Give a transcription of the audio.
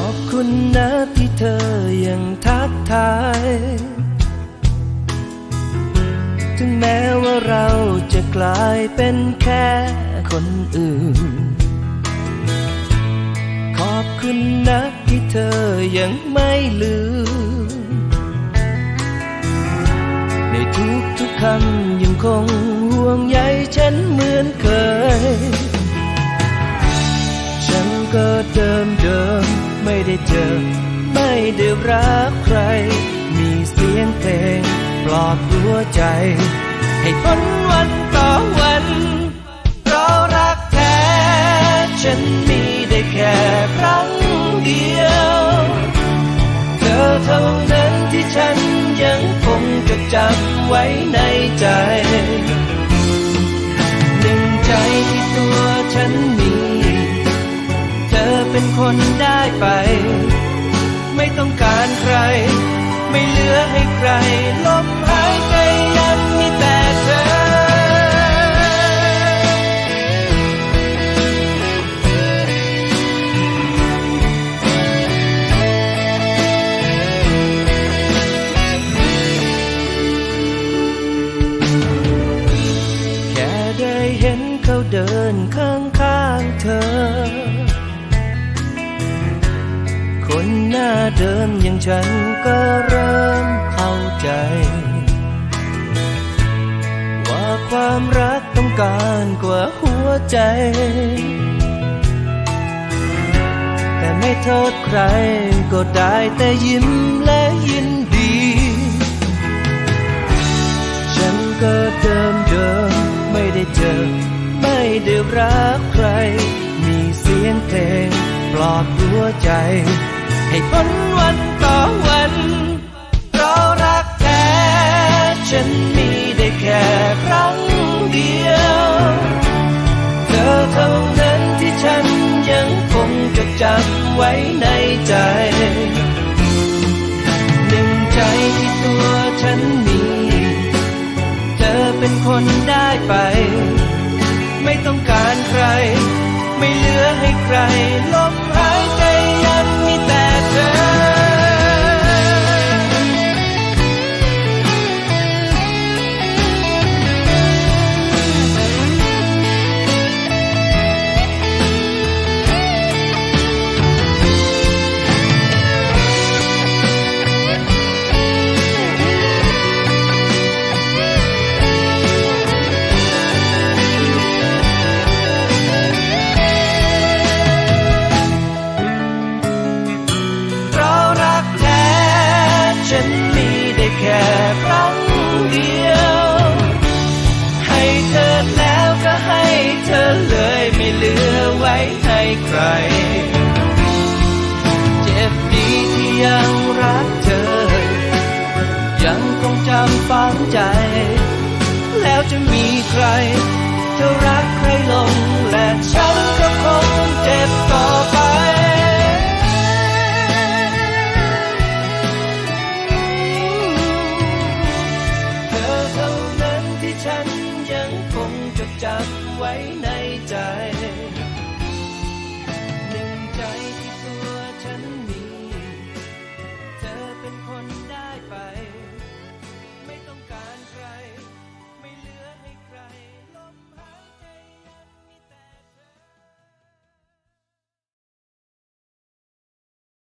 อบคุณนะที่เธอยังทักทาย ถึงแม้ว่าเราจะกลายเป็นแค่คนอื่น ขอบคุณนะที่เธอยังไม่ลืม ในทุกทุกคำยังคงห่วงใยฉันเหมือนเคย ฉันก็เดิม ไม่ได้เจอ ไม่ได้รักใคร มีเสียงเพลง ปลอบหัวใจ ให้พ้นวันต่อวันเพราะรักแท้ ฉันมีได้แค่ครั้งเดียว เธอเท่านั้นที่ฉันยังคงจดจำไว้ในใจ หนึ่งใจที่ตัวฉันมีเธอเป็น คนได้ไป ไม่ต้องการใคร ไม่เหลือให้ใครลมหายใจยังมีแต่เธอ แค่ได้เห็นเขาเดินข้างข้างๆเธอ คนหน้าเดิมอย่างฉันก็เริ่มเข้าใจ ว่าความรักต้องการกว่าหัวใจ แต่ไม่โทษใครก็ได้แต่ยิ้มและยินดี ฉันก็เดิมเดิมไม่ได้เจอ ไม่ได้รักใคร มีเสียงเพลงปลอบหัวใจ ให้พ้นวันต่อวัน เพราะรักแท้ฉันมีได้แค่ครั้งเดียว เธอเท่านั้นที่ฉันยังคงจดจำไว้ในใจหนึ่งใจที่ตัวฉันมี เธอเป็นคนได้ไป เจ็บดีที่ยังรักเธอ ยังคงจำฝังใจ แล้วจะมีใคร จะรักใครลงและฉันก็คงเจ็บต่อไปฉันยังคงจดจำไว้ในใจ